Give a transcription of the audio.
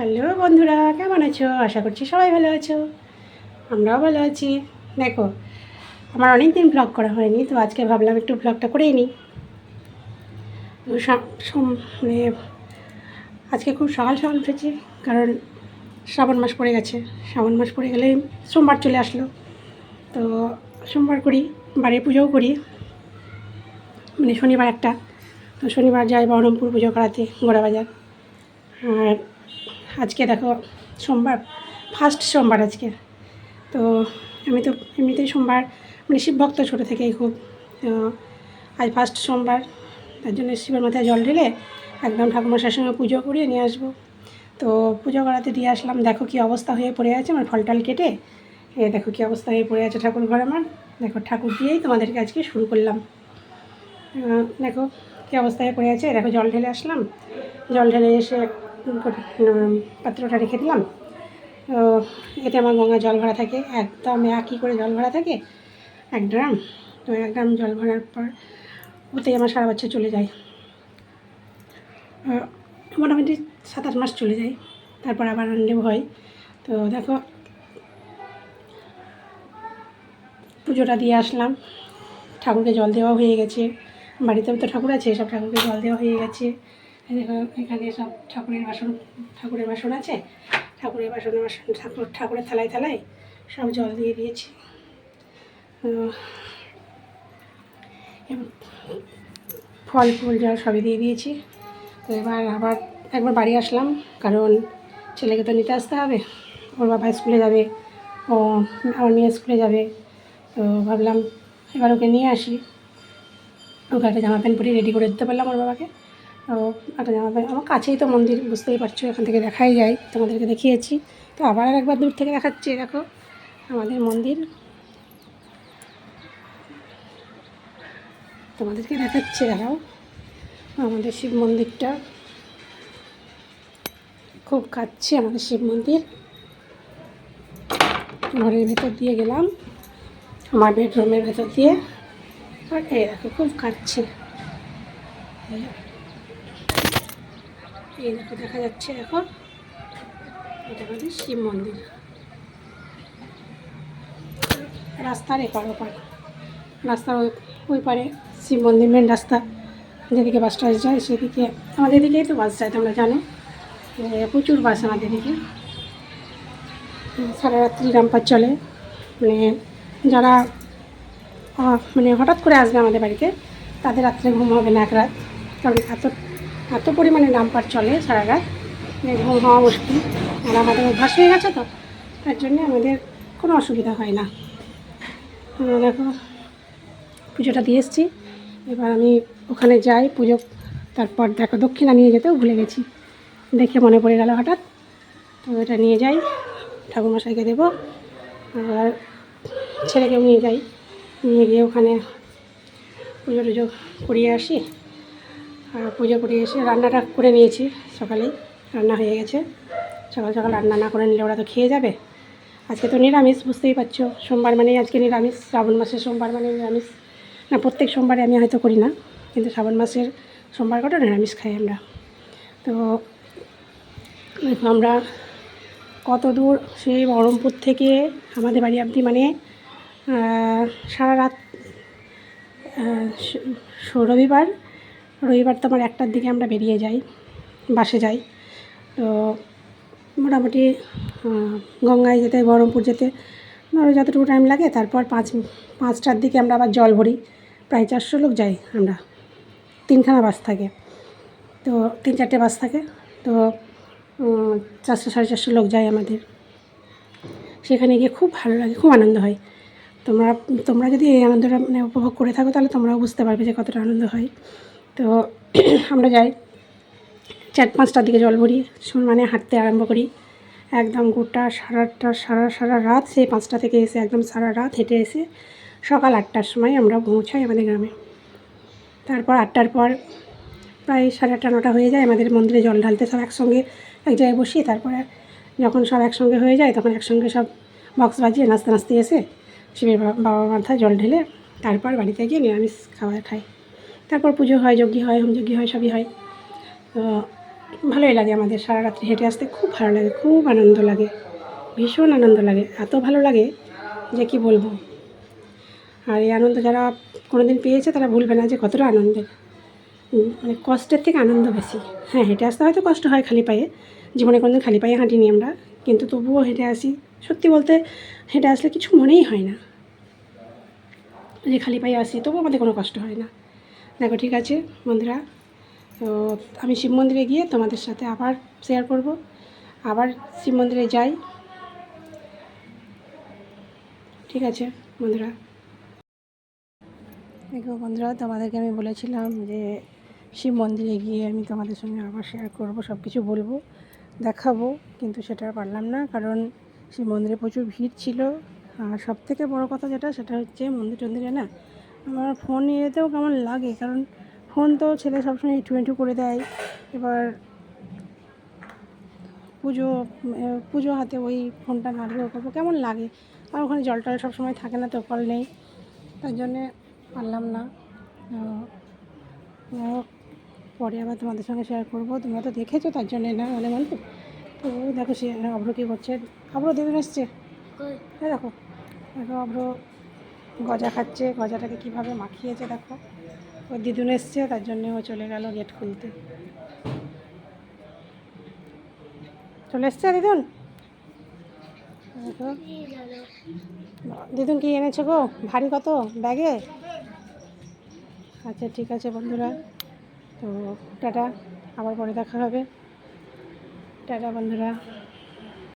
Hello বন্ধুরা, কেমন আছো? আশা করছি সবাই ভালো আছো। আমরাও ভালো আছি। দেখো, আমার অনেক দিন ব্লগ করা হয়নি, তো আজকে ভাবলাম একটু ব্লগটা করেই নিই। তো মানে আজকে খুব সকাল সকাল উঠেছি, কারণ শ্রাবণ মাস পড়ে গেছে। শ্রাবণ মাস পড়ে গেলে সোমবার চলে আসলো। তো সোমবার করি বাড়ির পুজোও করি। মানে শনিবার একটা। তো শনিবার যাই বহরমপুর পুজো করাতে, গোড়াবাজার। আর আজকে দেখো সোমবার ফার্স্ট সোমবার আজকে। তো আমি তো এমনিতেই সোমবার মানে শিব ভক্ত ছোটো থেকেই খুব। আজ ফার্স্ট সোমবার, তার জন্য শিবের মাথায় জল ঢেলে একদম ঠাকুরমশার সঙ্গে পুজো করিয়ে নিয়ে আসব। তো পুজো করাতে দিয়ে আসলাম, দেখো কী অবস্থা হয়ে পড়ে আছে আমার ফল টল কেটে। এ দেখো কী অবস্থা হয়ে পড়ে আছে ঠাকুর ঘর আমার। দেখো ঠাকুর দিয়েই তোমাদেরকে আজকে শুরু করলাম। দেখো কী অবস্থায় পড়ে আছে। দেখো জল ঢেলে আসলাম। জল ঢেলে এসে পাত্রটা রেখে দিলাম। তো এতে আমার গঙ্গা জল ভরা থাকে। একদম একই করে জল ভরা থাকে। এক ড্রাম। তো এক ড্রাম জল ভরার পর ওতেই আমার সারা বছর চলে যায়। মোটামুটি সাত আট মাস চলে যায়। তারপর আবার রান্ডেও হয়। তো দেখো, পুজোটা দিয়ে আসলাম। ঠাকুরকে জল দেওয়া হয়ে গেছে। বাড়িতেও তো ঠাকুর আছে, সব ঠাকুরকে জল দেওয়া হয়ে গেছে। এখানে সব ঠাকুরের বাসন ঠাকুরের বাসন আছে। ঠাকুরের বাসন বাসন, ঠাকুর ঠাকুরের থালায় থালায় সব জল দিয়ে দিয়েছি। ফল ফুল জল সবই দিয়ে দিয়েছি। তো এবার আবার একবার বাড়ি আসলাম, কারণ ছেলেকে তো নিতে আসতে হবে। ওর বাবা স্কুলে যাবে, ও আমার মেয়ে স্কুলে যাবে। তো ভাবলাম এবার ওকে নিয়ে আসি। ওকে একটা জামা প্যান্ট পরিয়ে রেডি করে দিতে পারলাম ওর বাবাকে। তো একটা জামা প্যান্ট, আমার কাছেই তো মন্দির, বুঝতেই পারছ, এখান থেকে দেখাই যায়, তোমাদেরকে দেখিয়েছি। তো আবার আর একবার দূর থেকে দেখাচ্ছি দেখো, আমাদের মন্দির। তোমাদেরকে দেখাচ্ছে দেখাও আমাদের শিব মন্দিরটা। খুব কাচ্ছে আমাদের শিব মন্দির। ঘরের ভেতর দিয়ে গেলাম, আমার বেডরুমের ভেতর দিয়ে। আর এই দেখো, খুব কাচ্ছে এই দেখো, দেখা যাচ্ছে দেখো এটা আমাদের শিব মন্দির। রাস্তার এপার ওপার। রাস্তার ওই পারে শিব মন্দির মেন রাস্তা। যেদিকে বাস টাস যায় সেদিকে। আমাদের এদিকেই তো বাস যায়, তোমরা জানো। প্রচুর বাস আমাদের এদিকে। সারা রাত্রি রামপার চলে। মানে যারা মানে হঠাৎ করে আসবে আমাদের বাড়িতে, তাদের রাত্রে ঘুম হবে না এক রাত। কারণ এত এত পরিমাণে ডাম্পার চলে সারা রাত। যে ঘুম হওয়া মুশকিল। আর আমাদের অভ্যাস হয়ে গেছে তো তার জন্যে আমাদের কোনো অসুবিধা হয় না। আহ, দেখো পুজোটা দিয়ে এসেছি। এবার আমি ওখানে যাই পুজো তারপর দেখো দক্ষিণা নিয়ে যেতেও ভুলে গেছি। দেখে মনে পড়ে গেল হঠাৎ। তো এটা নিয়ে যাই ঠাকুরমশাইকে দেবো। আর ছেলেকেও নিয়ে যাই। নিয়ে গিয়ে ওখানে পুজো টুজো করিয়ে আসি। পুজো করে এসে রান্নাটা করে নিয়েছি সকালেই রান্না হয়ে গেছে। সকাল সকাল রান্না না করে নিলে ওরা তো খেয়ে যাবে। আজকে তো নিরামিষ, বুঝতেই পারছ। সোমবার মানেই আজকে নিরামিষ, শ্রাবণ মাসের সোমবার মানে নিরামিষ। না, প্রত্যেক সোমবারে আমি হয়তো করি না, কিন্তু শ্রাবণ মাসের সোমবার কটা নিরামিষ খাই আমরা। তো আমরা কত দূর সেই বহরমপুর থেকে আমাদের বাড়ি অবধি মানে সারা রাত রবিবার রবিবার তো আমার একটার দিকে আমরা বেরিয়ে যাই, বাসে যাই। তো মোটামুটি গঙ্গায় যেতে, বহরমপুর যেতে, ধরো যতটুকু টাইম লাগে, তারপর পাঁচ, পাঁচটার দিকে আমরা আবার জল ভরি। প্রায় চারশো লোক যাই আমরা। তিনখানা বাস থাকে। তো তিন চারটে বাস থাকে। তো চারশো, সাড়ে চারশো লোক যায় আমাদের। সেখানে গিয়ে খুব ভালো লাগে, খুব আনন্দ হয়। তোমরা তোমরা যদি এই আনন্দটা মানে উপভোগ করে থাকো, তাহলে তোমরাও বুঝতে পারবে যে কতটা আনন্দ হয়। তো আমরা যাই। চার পাঁচটার দিকে জল ভরি মানে হাঁটতে আরম্ভ করি। একদম গোটা সারাটা, সারা সারা রাত, সেই পাঁচটা থেকে এসে একদম সারা রাত হেঁটে এসে সকাল আটটার সময় আমরা পৌঁছাই আমাদের গ্রামে। তারপর আটটার পর প্রায় সাড়ে আটটা, নটা হয়ে যায়, আমাদের মন্দিরে জল ঢালতে সব একসঙ্গে এক জায়গায় বসি। তারপরে যখন সব একসঙ্গে হয়ে যায়, তখন একসঙ্গে সব বক্স বাজিয়ে নাচতে নাচতে এসে শিবের বাবা মাথায় জল ঢেলে তারপর বাড়িতে গিয়ে নিরামিষ খাবার খাই। তারপর পুজো হয় যজ্ঞ হয় হোমযজ্ঞ হয়, সবই হয়। তো ভালোই লাগে আমাদের সারা রাত্রি হেঁটে আসতে। খুব ভালো লাগে, খুব আনন্দ লাগে, ভীষণ আনন্দ লাগে, এত ভালো লাগে যে কি বলব। আর এই আনন্দ যারা কোনোদিন পেয়েছে তারা ভুলবে না যে কতটা আনন্দের। মানে কষ্টের থেকে আনন্দ বেশি। হ্যাঁ হেঁটে আসতে হয়তো কষ্ট হয় খালি পায়ে, জীবনে কোনোদিন খালি পায়ে হাঁটিনি আমরা, কিন্তু তবুও হেঁটে আসি। সত্যি বলতে হেঁটে আসলে কিছু মনেই হয় না। যে খালি পায়ে আসি, তবুও আমাদের কোনো কষ্ট হয় না। দেখো, ঠিক আছে, বন্ধুরা। তো আমি শিব মন্দিরে গিয়ে তোমাদের সাথে আবার শেয়ার করব। আবার শিব মন্দিরে যাই। ঠিক আছে, বন্ধুরা। দেখো, বন্ধুরা, তোমাদেরকে আমি বলেছিলাম যে শিব মন্দিরে গিয়ে আমি তোমাদের সঙ্গে আবার শেয়ার করব সব কিছু বলব, দেখাবো, কিন্তু সেটা পারলাম না, কারণ শিব মন্দিরে প্রচুর ভিড় ছিল। আর সব থেকে বড়ো কথা যেটা, সেটা হচ্ছে মন্দির টন্দিরে না আমার ফোন নিয়েতেও কেমন লাগে? কারণ ফোন তো ছেলে সবসময় একটু একটু করে দেয়। এবার পুজো পুজো হাতে ওই ফোনটা ও করব কেমন লাগে? আর ওখানে জল টল সবসময় থাকে না তো কল নেই। তার জন্যে পারলাম না। পরে আবার তোমাদের সঙ্গে শেয়ার করব। তোমরা তো দেখেছ তার জন্যে না হলে বলতো? তো দেখো সে অভ্র কী করছে? অভ্র দিদুন এসছে? হ্যাঁ দেখো। দেখো অভ্র গজা খাচ্ছে, গজাটাকে কীভাবে মাখিয়েছে দেখো। ওই দিদুন এসছে, তার জন্য ও চলে গেল গেট খুলতে। চলে এসছে দিদুন? দিদুন কি এনেছো গো? ভারী কত ব্যাগে? আচ্ছা ঠিক আছে বন্ধুরা। তো টাটা, আবার পরে দেখা হবে। টাটা বন্ধুরা।